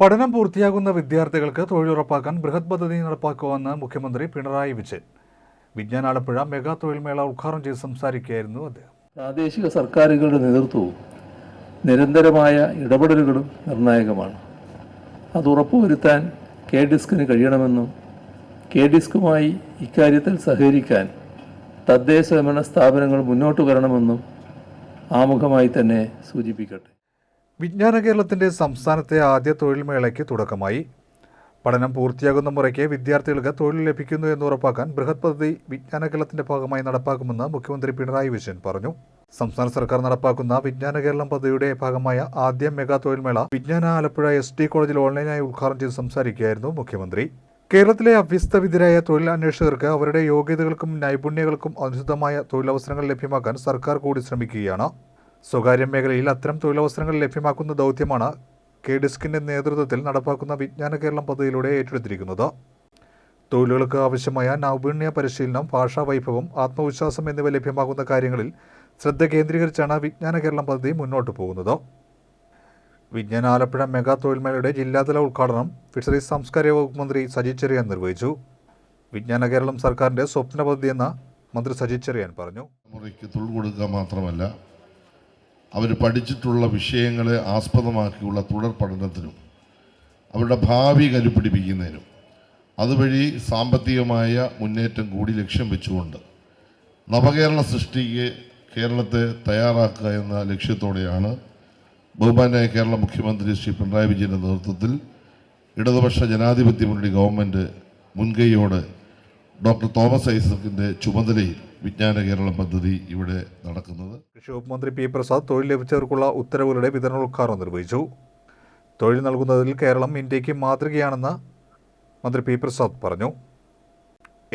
പഠനം പൂർത്തിയാകുന്ന വിദ്യാർത്ഥികൾക്ക് തൊഴിലുറപ്പാക്കാൻ ബൃഹത് പദ്ധതി നടപ്പാക്കുമെന്ന് മുഖ്യമന്ത്രി പിണറായി വിജയൻ. വിജ്ഞാനാലപ്പുഴ മെഗാ തൊഴിൽമേള ഉദ്ഘാടനം ചെയ്ത് സംസാരിക്കുകയായിരുന്നു അദ്ദേഹം. പ്രാദേശിക സർക്കാരുകളുടെ നേതൃത്വവും നിരന്തരമായ ഇടപെടലുകളും നിർണായകമാണ്. അത് ഉറപ്പുവരുത്താൻ കെ ഡിസ്കിന് കഴിയണമെന്നും കെ ഡിസ്കുമായി ഇക്കാര്യത്തിൽ സഹകരിക്കാൻ തദ്ദേശ സ്ഥാപനങ്ങൾ മുന്നോട്ട് വരണമെന്നും ആമുഖമായി തന്നെ സൂചിപ്പിക്കട്ടെ. വിജ്ഞാന കേരളത്തിന്റെ സംസ്ഥാനത്തെ ആദ്യ തൊഴിൽ മേളയ്ക്ക് തുടക്കമായി. പഠനം പൂർത്തിയാകുന്ന മുറയ്ക്ക് വിദ്യാർത്ഥികൾക്ക് തൊഴിൽ ലഭിക്കുന്നു എന്ന് ഉറപ്പാക്കാൻ ബൃഹത് പദ്ധതി വിജ്ഞാന കേരളത്തിന്റെ ഭാഗമായി നടപ്പാക്കുമെന്ന് മുഖ്യമന്ത്രി പിണറായി വിജയൻ പറഞ്ഞു. സംസ്ഥാന സർക്കാർ നടപ്പാക്കുന്ന വിജ്ഞാന കേരളം പദ്ധതിയുടെ ഭാഗമായ ആദ്യ മെഗാ തൊഴിൽമേള വിജ്ഞാന ആലപ്പുഴ എസ് ടി കോളേജിൽ ഓൺലൈനായി ഉദ്ഘാടനം ചെയ്ത് സംസാരിക്കുകയായിരുന്നു മുഖ്യമന്ത്രി. കേരളത്തിലെ അഭ്യസ്തവിദ്യരായ തൊഴിൽ അന്വേഷകർക്ക് അവരുടെ യോഗ്യതകൾക്കും നൈപുണ്യങ്ങൾക്കും അനുസൃതമായ തൊഴിലവസരങ്ങൾ ലഭ്യമാക്കാൻ സർക്കാർ കൂടി ശ്രമിക്കുകയാണ്. സ്വകാര്യ മേഖലയിൽ അത്തരം തൊഴിലവസരങ്ങൾ ലഭ്യമാക്കുന്ന ദൗത്യമാണ് കെ ഡിസ്കിന്റെ നേതൃത്വത്തിൽ നടപ്പാക്കുന്ന വിജ്ഞാന കേരളം പദ്ധതിയിലൂടെ ഏറ്റെടുത്തിരിക്കുന്നത്. തൊഴിലുകൾക്ക് ആവശ്യമായ നൈപുണ്യ പരിശീലനം ഭാഷാ വൈഭവം ആത്മവിശ്വാസം എന്നിവ ലഭ്യമാകുന്ന കാര്യങ്ങളിൽ ശ്രദ്ധ കേന്ദ്രീകരിച്ചാണ് വിജ്ഞാന കേരളം പദ്ധതി മുന്നോട്ട് പോകുന്നത്. വിജ്ഞാന ആലപ്പുഴ മെഗാ തൊഴിൽമേളയുടെ ജില്ലാതല ഉദ്ഘാടനം ഫിഷറീസ് സാംസ്കാരിക വകുപ്പ് മന്ത്രി സജി ചെറിയാൻ നിർവഹിച്ചു. വിജ്ഞാന കേരളം സർക്കാരിന്റെ സ്വപ്ന പദ്ധതിയെന്ന് മന്ത്രി സജി ചെറിയാൻ പറഞ്ഞു. തൊഴിൽ കൊടുക്കുക മാത്രമല്ല അവർ പഠിച്ചിട്ടുള്ള വിഷയങ്ങളെ ആസ്പദമാക്കിയുള്ള തുടർ പഠനത്തിനും അവരുടെ ഭാവി കരുപിടിപ്പിക്കുന്നതിനും അതുവഴി സാമ്പത്തികമായ മുന്നേറ്റം കൂടി ലക്ഷ്യം വെച്ചുകൊണ്ട് നവകേരള സൃഷ്ടിക്ക് കേരളത്തെ തയ്യാറാക്കുക എന്ന ലക്ഷ്യത്തോടെയാണ് ബഹുമാനായ കേരള മുഖ്യമന്ത്രി ശ്രീ പിണറായി വിജയന്റെ നേതൃത്വത്തിൽ ഇടതുപക്ഷ ജനാധിപത്യ മുന്നണി ഗവൺമെന്റ് മുൻകൈയോടെ ഡോക്ടർ തോമസ് ഐസക്കിന്റെ ചുമതലയിൽ വിജ്ഞാന കേരളം പദ്ധതി ഇവിടെ നടക്കുന്നത്. കൃഷി വകുപ്പ് മന്ത്രി പി പ്രസാദ് തൊഴിൽ ലഭിച്ചവർക്കുള്ള ഉത്തരവുകളുടെ വിതരണോദ്ഘാടനം നിർവഹിച്ചു. തൊഴിൽ നൽകുന്നതിൽ കേരളം ഇന്ത്യയ്ക്ക് മാതൃകയാണെന്ന് മന്ത്രി പി പ്രസാദ് പറഞ്ഞു.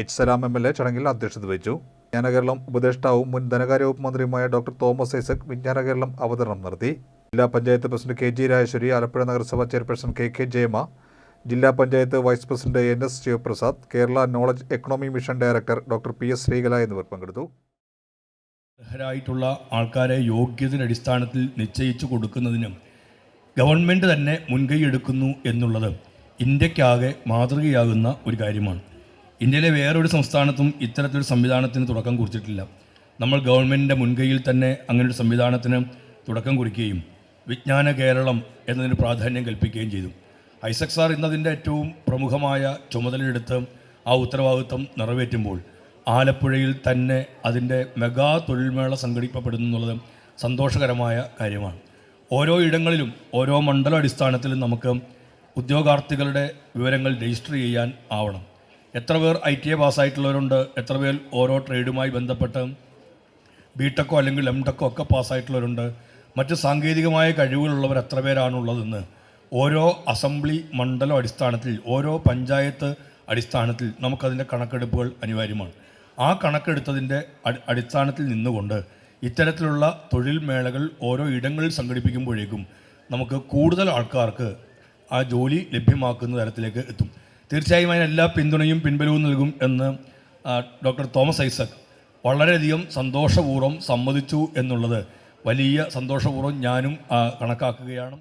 H Salam M L A ചടങ്ങിൽ അധ്യക്ഷത വഹിച്ചു. വിജ്ഞാന കേരളം ഉപദേഷ്ടാവും മുൻ ധനകാര്യ വകുപ്പ് മന്ത്രിയുമായ ഡോക്ടർ തോമസ് ഐസക് വിജ്ഞാന കേരളം അവതരണം നടത്തി. ജില്ലാ panchayat president K G Rajeshwari Alappuzha നഗരസഭാ ചെയർപേഴ്സൺ കെ കെ ജയമ ജില്ലാ panchayat vice president N S Sivaprasad Kerala knowledge economy mission director doctor P S Sreekala എന്നിവർ പങ്കെടുത്തു. അർഹരായിട്ടുള്ള ആൾക്കാരെ യോഗ്യതയുടെ അടിസ്ഥാനത്തിൽ നിശ്ചയിച്ചു കൊടുക്കുന്നതിനും ഗവൺമെന്റ് തന്നെ മുൻകൈ എടുക്കുന്നു എന്നുള്ളത് ഇന്ത്യക്കാകെ മാതൃകയാകുന്ന ഒരു കാര്യമാണ്. ഇന്ത്യയിലെ വേറൊരു സംസ്ഥാനത്തും ഇത്തരത്തിലൊരു സംവിധാനത്തിന് തുടക്കം കുറിച്ചിട്ടില്ല. നമ്മൾ ഗവൺമെന്റിന്റെ മുൻകൈയിൽ തന്നെ അങ്ങനൊരു സംവിധാനത്തിന് തുടക്കം കുറിക്കുകയും വിജ്ഞാന കേരളം എന്നതിന് പ്രാധാന്യം കൽപ്പിക്കുകയും ചെയ്തു. ഐസക് സാർ ഇന്നതിന്റെ ഏറ്റവും പ്രമുഖമായ ചുമതലയെടുത്ത് ആ ഉത്തരവാദിത്വം നിറവേറ്റുമ്പോൾ ആലപ്പുഴയിൽ തന്നെ അതിന്റെ മെഗാ തൊഴിൽമേള സംഘടിപ്പിക്കപ്പെടുന്നു എന്നുള്ളത് സന്തോഷകരമായ കാര്യമാണ്. ഓരോ ഇടങ്ങളിലും ഓരോ മണ്ഡല അടിസ്ഥാനത്തിലും നമുക്ക് ഉദ്യോഗാർത്ഥികളുടെ വിവരങ്ങൾ രജിസ്റ്റർ ചെയ്യാൻ ആവണം. എത്ര പേർ ഐ ടി എ പാസ്സായിട്ടുള്ളവരുണ്ട് എത്ര പേർ ഓരോ ട്രേഡുമായി ബന്ധപ്പെട്ട് ബി ടെക്കോ അല്ലെങ്കിൽ എം ടെക്കോ ഒക്കെ പാസ്സായിട്ടുള്ളവരുണ്ട് മറ്റ് സാങ്കേതികമായ കഴിവുകളുള്ളവർ എത്ര പേരാണുള്ളതെന്ന് ഓരോ അസംബ്ലി മണ്ഡലം അടിസ്ഥാനത്തിൽ ഓരോ പഞ്ചായത്ത് അടിസ്ഥാനത്തിൽ നമുക്കതിന്റെ കണക്കെടുപ്പുകൾ അനിവാര്യമാണ്. ആ കണക്കെടുത്തതിന്റെ അടി അടിസ്ഥാനത്തിൽ നിന്നുകൊണ്ട് ഇത്തരത്തിലുള്ള തൊഴിൽ മേളകൾ ഓരോ ഇടങ്ങളിൽ സംഘടിപ്പിക്കുമ്പോഴേക്കും നമുക്ക് കൂടുതൽ ആൾക്കാർക്ക് ആ ജോലി ലഭ്യമാക്കുന്ന തരത്തിലേക്ക് എത്തും. തീർച്ചയായും അതിന് എല്ലാ പിന്തുണയും പിൻബലവും നൽകും എന്ന് ഡോക്ടർ തോമസ് ഐസക് വളരെയധികം സന്തോഷപൂർവം സമ്മതിച്ചു എന്നുള്ളത് വലിയ സന്തോഷപൂർവം ഞാനും കണക്കാക്കുകയാണ്.